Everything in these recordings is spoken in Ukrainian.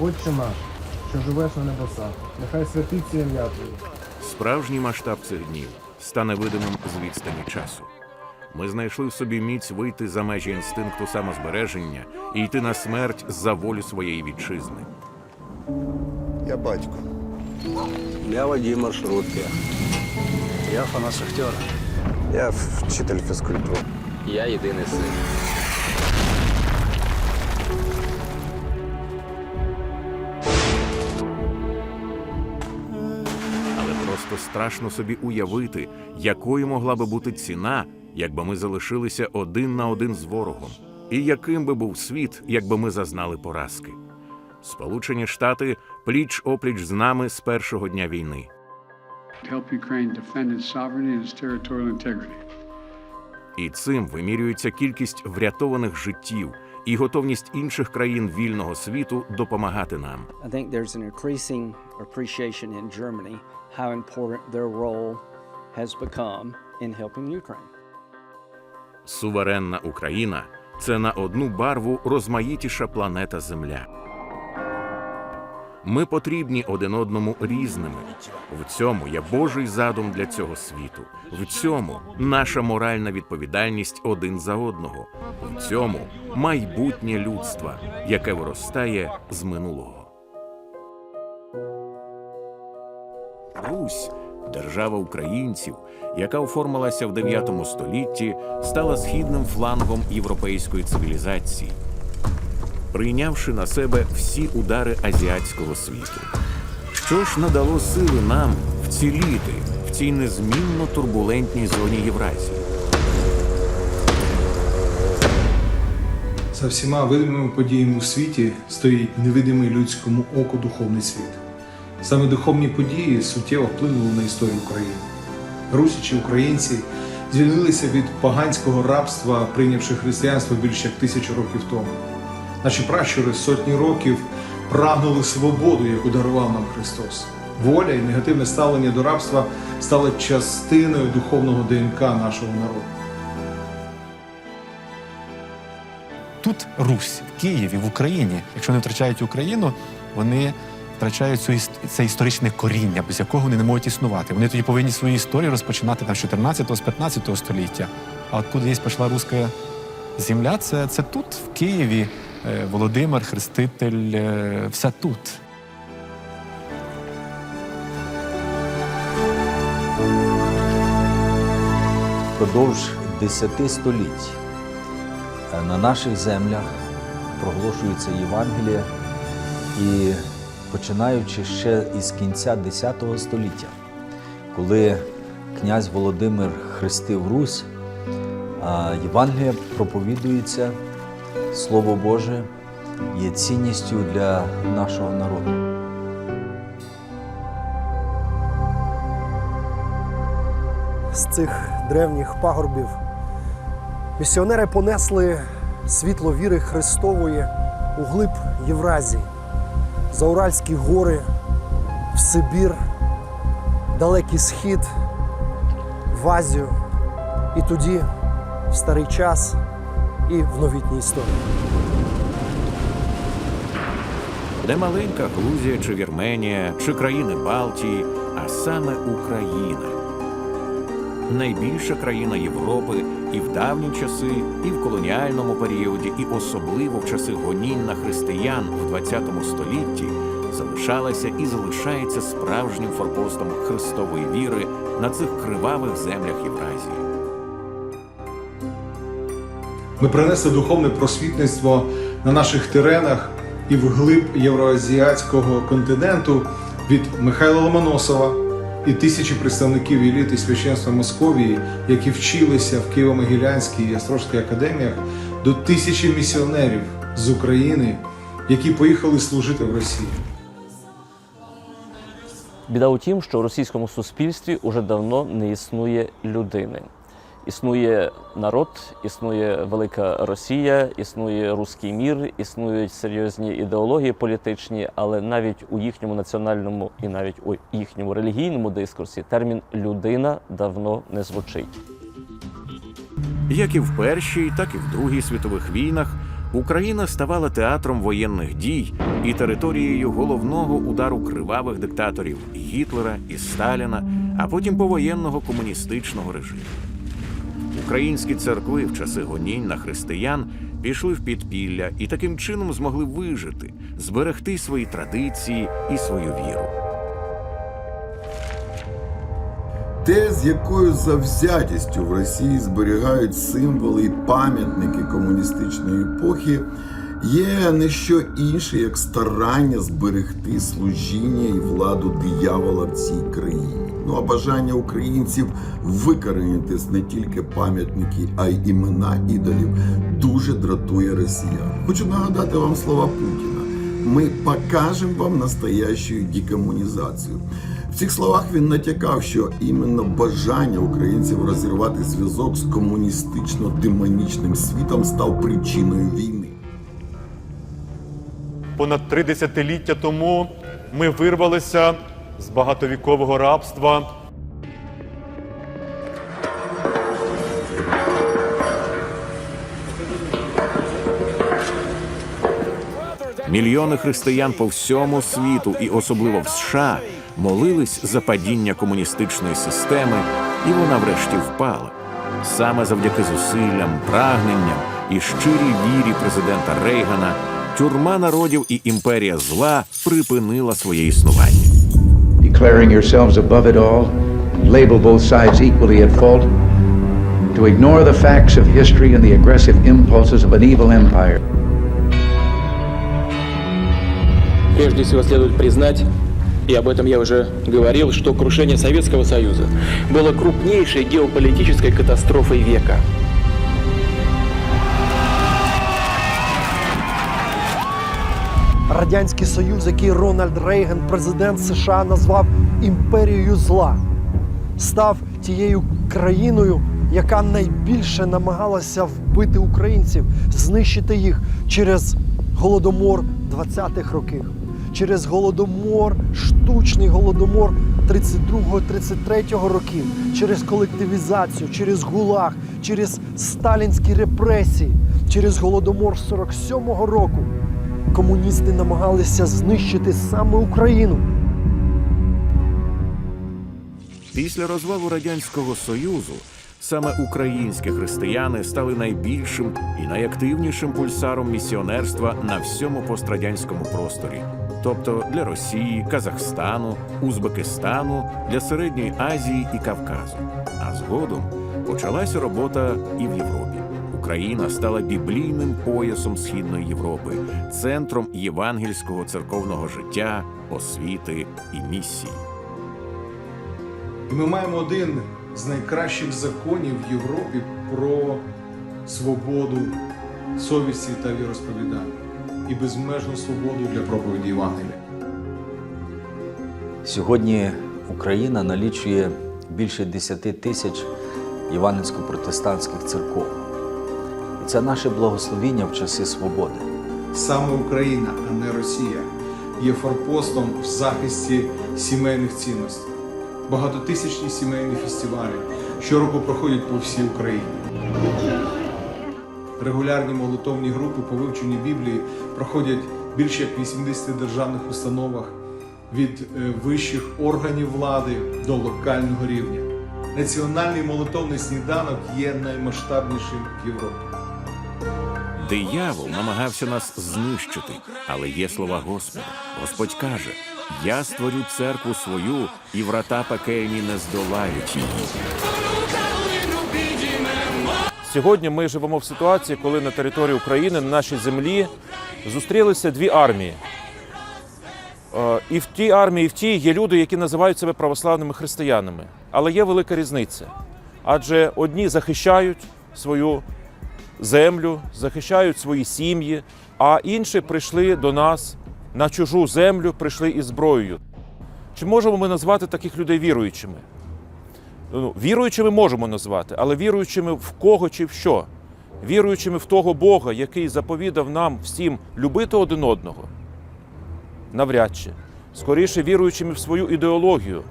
Отче наш, що живеш на небесах, нехай святиться ім'я Твоє. Справжній масштаб цих днів стане видимим з відстані часу. Ми знайшли в собі міць вийти за межі інстинкту самозбереження і йти на смерть за волю своєї вітчизни. Я батько. Я водій маршрутки. Я фанат шахтера. Я вчитель фізкультури. Я єдиний син. Страшно собі уявити, якою могла би бути ціна, якби ми залишилися один на один з ворогом, і яким би був світ, якби ми зазнали поразки. Сполучені Штати пліч опліч з нами з першого дня війни. І цим вимірюється кількість врятованих життів і готовність інших країн вільного світу допомагати нам. Суверенна Україна це на одну барву розмаїтіша планета Земля. Ми потрібні один одному різними. В цьому є Божий задум для цього світу. В цьому наша моральна відповідальність один за одного. В цьому майбутнє людства, яке виростає з минулого. Русь, держава українців, яка оформилася в 9 столітті, стала східним флангом європейської цивілізації, прийнявши на себе всі удари азіатського світу. Що ж надало сили нам вціліти в цій незмінно турбулентній зоні Євразії? За всіма видимими подіями у світі стоїть невидимий людському оку духовний світ. Саме духовні події суттєво вплинули на історію України. Русичі українці звільнилися від поганського рабства, прийнявши християнство більше як тисячу років тому. Наші пращури сотні років прагнули свободу, яку дарував нам Христос. Воля і негативне ставлення до рабства стали частиною духовного ДНК нашого народу. Тут Русь в Києві, в Україні. Якщо вони втрачають Україну, вони втрачають цю це історичне коріння, без якого вони не можуть існувати. Вони тоді повинні свою історію розпочинати там з 14 з 15 століття. А откуда є пішла руська земля, це, це тут, в Києві. Е, Володимир, Хреститель, е, все тут. Впродовж десяти століть е, на наших землях проголошується Євангеліє і починаючи ще із кінця X століття, коли князь Володимир хрестив Русь, а Євангеліє проповідується, Слово Боже є цінністю для нашого народу. з цих древніх пагорбів місіонери понесли світло віри Христової у глиб Євразії, за Уральські гори, в Сибір, далекий схід, в Азію і тоді, в старий час і в новітній історії. Не маленька Грузія чи Вірменія, чи країни Балтії, а саме Україна. Найбільша країна Європи і в давні часи, і в колоніальному періоді, і особливо в часи гонінь на християн в ХХ столітті залишалася і залишається справжнім форпостом Христової віри на цих кривавих землях Євразії. Ми принесли духовне просвітництво на наших теренах і вглиб євроазіатського континенту від Михайла Ломоносова і тисячі представників еліти священства Московії, які вчилися в Києво-Могилянській і Острозькій академіях, до тисячі місіонерів з України, які поїхали служити в Росії. Біда у тім, що в російському суспільстві уже давно не існує людини. Існує народ, існує велика Росія, існує руський мір, існують серйозні ідеології політичні, але навіть у їхньому національному і навіть у їхньому релігійному дискурсі термін людина давно не звучить. Як і в Першій, так і в Другій світових війнах Україна ставала театром воєнних дій і територією головного удару кривавих диктаторів Гітлера і Сталіна, а потім повоєнного комуністичного режиму. Українські церкви в часи гонінь на християн пішли в підпілля і таким чином змогли вижити, зберегти свої традиції і свою віру. Те, з якою завзятістю в Росії зберігають символи і пам'ятники комуністичної епохи, є не що інше, як старання зберегти служіння і владу диявола в цій країні. Ну а бажання українців викоренити не тільки пам'ятники, а й імена ідолів дуже дратує росіян. Хочу нагадати вам слова Путіна. Ми покажемо вам настоящую декомунізацію. В цих словах він натякав, що іменно бажання українців розірвати зв'язок з комуністично-демонічним світом став причиною війни. Понад три десятиліття тому ми вирвалися з багатовікового рабства. Мільйони християн по всьому світу, і особливо в США, молились за падіння комуністичної системи, і вона врешті впала. Саме завдяки зусиллям, прагненням і щирій вірі президента Рейгана тюрма народів і імперія зла припинила своє існування. Declaring yourselves above it all, label both sides equally at fault, to ignore the facts of history and the aggressive impulses of an evil empire. Прежде всего следует признать, и об этом я уже говорил, что крушение Советского Союза было крупнейшей геополитической катастрофой века. Радянський Союз, який Рональд Рейган, президент США, назвав імперією зла, став тією країною, яка найбільше намагалася вбити українців, знищити їх через голодомор 20-х років, через голодомор, штучний голодомор 32-33 років, через колективізацію, через гулаг, через сталінські репресії, через голодомор 47-го року комуністи намагалися знищити саме Україну. Після розвалу радянського союзу саме українські християни стали найбільшим і найактивнішим пульсаром місіонерства на всьому пострадянському просторі, тобто для Росії, Казахстану, Узбекистану, для Середньої Азії і Кавказу. А згодом почалася робота і в Європі. Україна стала біблійним поясом Східної Європи, центром євангельського церковного життя, освіти і місії. Ми маємо один з найкращих законів в Європі про свободу совісті та віросповідання і безмежну свободу для проповіді Євангелія. Сьогодні Україна налічує більше 10 тисяч євангельсько-протестантських церков. Це наше благословіння в часи свободи. Саме Україна, а не Росія, є форпостом в захисті сімейних цінностей. Багатотисячні сімейні фестивалі щороку проходять по всій Україні. Регулярні молитовні групи по вивченню Біблії проходять більше як 80 державних установах від е, вищих органів влади до локального рівня. Національний молитовний сніданок є наймасштабнішим в Європі. Диявол намагався нас знищити, але є слова Господа. Господь каже: Я створю церкву свою, і врата пекельні не здолають її. Сьогодні ми живемо в ситуації, коли на території України, на нашій землі, зустрілися дві армії. Е, І в тій армії, і в тій є люди, які називають себе православними християнами. Але є велика різниця. Адже одні захищають свою землю, захищають свої сім'ї, а інші прийшли до нас на чужу землю, прийшли із зброєю. Чи можемо ми назвати таких людей віруючими? Ну, віруючими можемо назвати, але віруючими в кого чи в що? Віруючими в того Бога, який заповідав нам всім любити один одного? Навряд чи. Скоріше віруючими в свою ідеологію.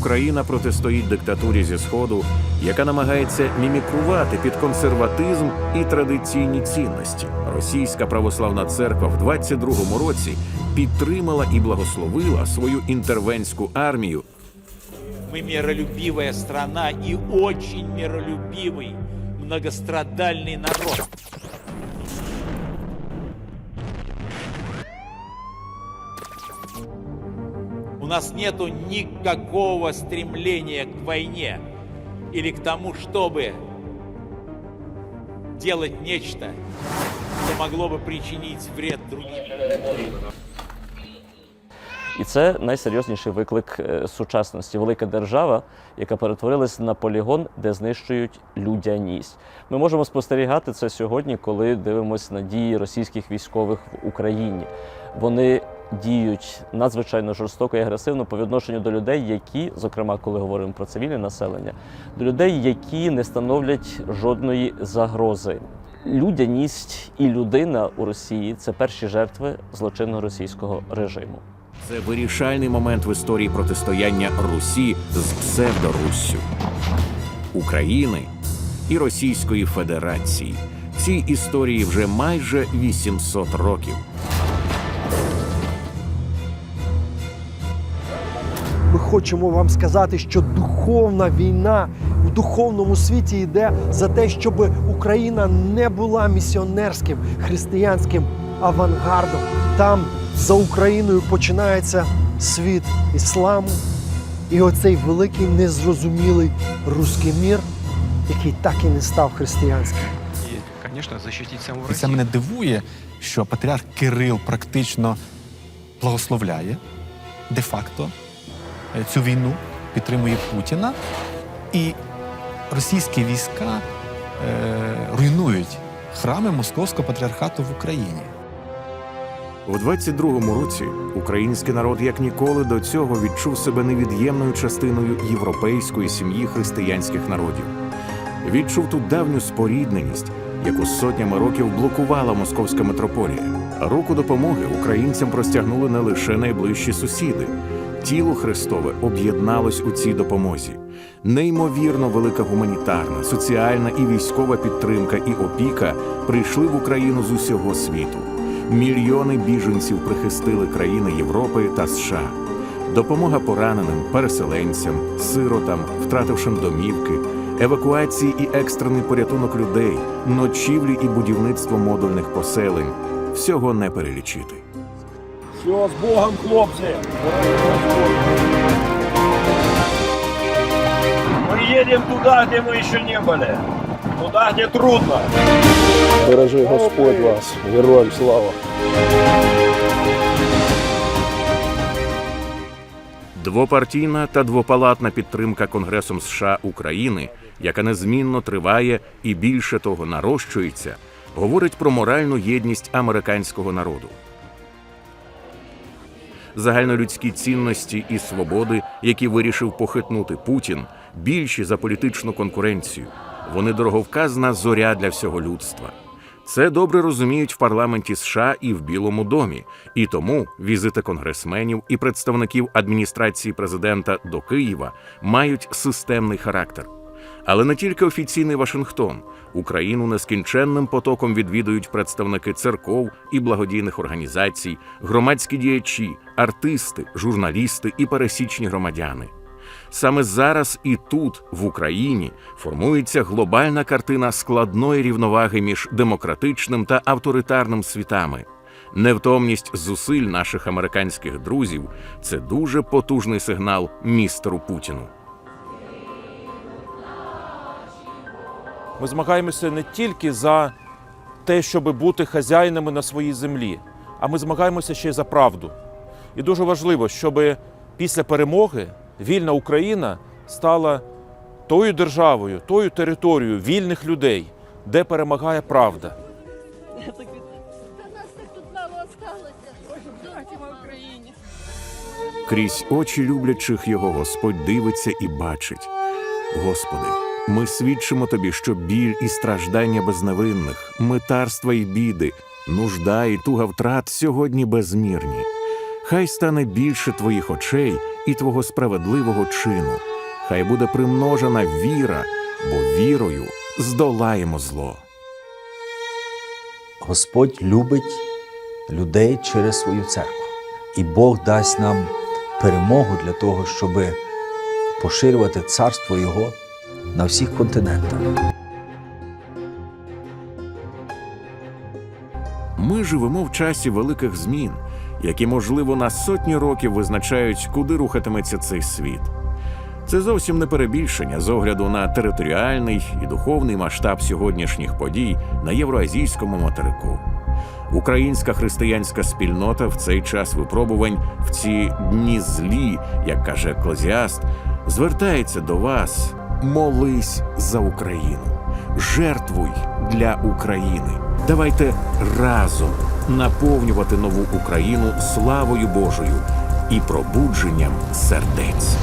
Україна протистоїть диктатурі зі сходу, яка намагається мімікрувати під консерватизм і традиційні цінності. Російська православна церква в 22-му році підтримала і благословила свою інтервентську армію Мы миролюбивая страна и очень миролюбивый, многострадальный народ. У нас нету никакого стремления к войне или к тому, чтобы делать нечто, что могло бы причинить вред другим. І це найсерйозніший виклик е, сучасності. Велика держава, яка перетворилась на полігон, де знищують людяність. Ми можемо спостерігати це сьогодні, коли дивимося на дії російських військових в Україні. Вони діють надзвичайно жорстоко і агресивно по відношенню до людей, які, зокрема, коли говоримо про цивільне населення, до людей, які не становлять жодної загрози. Людяність і людина у Росії це перші жертви злочинного російського режиму. Це вирішальний момент в історії протистояння Русі з псевдоруссю, України і Російської Федерації. Цій історії вже майже 800 років. Хочемо вам сказати, що духовна війна в духовному світі йде за те, щоб Україна не була місіонерським християнським авангардом. Там за Україною починається світ ісламу і оцей великий незрозумілий руський мір, який так і не став християнським. І, звісно, захистити саму І це мене дивує, що патріарх Кирил практично благословляє де-факто цю війну, підтримує Путіна, і російські війська е, руйнують храми Московського патріархату в Україні. У 22-му році український народ як ніколи до цього відчув себе невід'ємною частиною європейської сім'ї християнських народів. Відчув ту давню спорідненість, яку сотнями років блокувала московська митрополія. Руку допомоги українцям простягнули не лише найближчі сусіди. Тіло Христове об'єдналось у цій допомозі. Неймовірно велика гуманітарна, соціальна і військова підтримка і опіка прийшли в Україну з усього світу. Мільйони біженців прихистили країни Європи та США. Допомога пораненим, переселенцям, сиротам, втратившим домівки, евакуації і екстрений порятунок людей, ночівлі і будівництво модульних поселень всього не перелічити. Все, з Богом, хлопці! Мы едем туда, где мы еще не были. Туда, где трудно. Бережи Господь вас, героям слава. Двопартійна та двопалатна підтримка Конгресом США України, яка незмінно триває і більше того нарощується, говорить про моральну єдність американського народу. Загальнолюдські цінності і свободи, які вирішив похитнути Путін, більші за політичну конкуренцію. Вони дороговказна зоря для всього людства. Це добре розуміють в парламенті США і в Білому домі, і тому візити конгресменів і представників адміністрації президента до Києва мають системний характер. Але не тільки офіційний Вашингтон, Україну нескінченним потоком відвідують представники церков і благодійних організацій, громадські діячі, артисти, журналісти і пересічні громадяни. Саме зараз і тут, в Україні, формується глобальна картина складної рівноваги між демократичним та авторитарним світами. Невтомність зусиль наших американських друзів це дуже потужний сигнал містеру Путіну. Ми змагаємося не тільки за те, щоб бути хазяїнами на своїй землі, а ми змагаємося ще й за правду. І дуже важливо, щоб після перемоги вільна Україна стала тою державою, тою територією вільних людей, де перемагає правда. Крізь очі люблячих його Господь дивиться і бачить. Господи, ми свідчимо тобі, що біль і страждання безневинних, митарства і біди, нужда і туга втрат сьогодні безмірні. Хай стане більше твоїх очей і твого справедливого чину. Хай буде примножена віра, бо вірою здолаємо зло. Господь любить людей через свою церкву. І Бог дасть нам перемогу для того, щоб поширювати царство Його на всіх континентах. Ми живемо в часі великих змін, які, можливо, на сотні років визначають, куди рухатиметься цей світ. Це зовсім не перебільшення з огляду на територіальний і духовний масштаб сьогоднішніх подій на євроазійському материку. Українська християнська спільнота в цей час випробувань в ці дні злі, як каже еклезіаст, звертається до вас: молись за Україну, жертвуй для України. Давайте разом наповнювати нову Україну славою Божою і пробудженням сердець.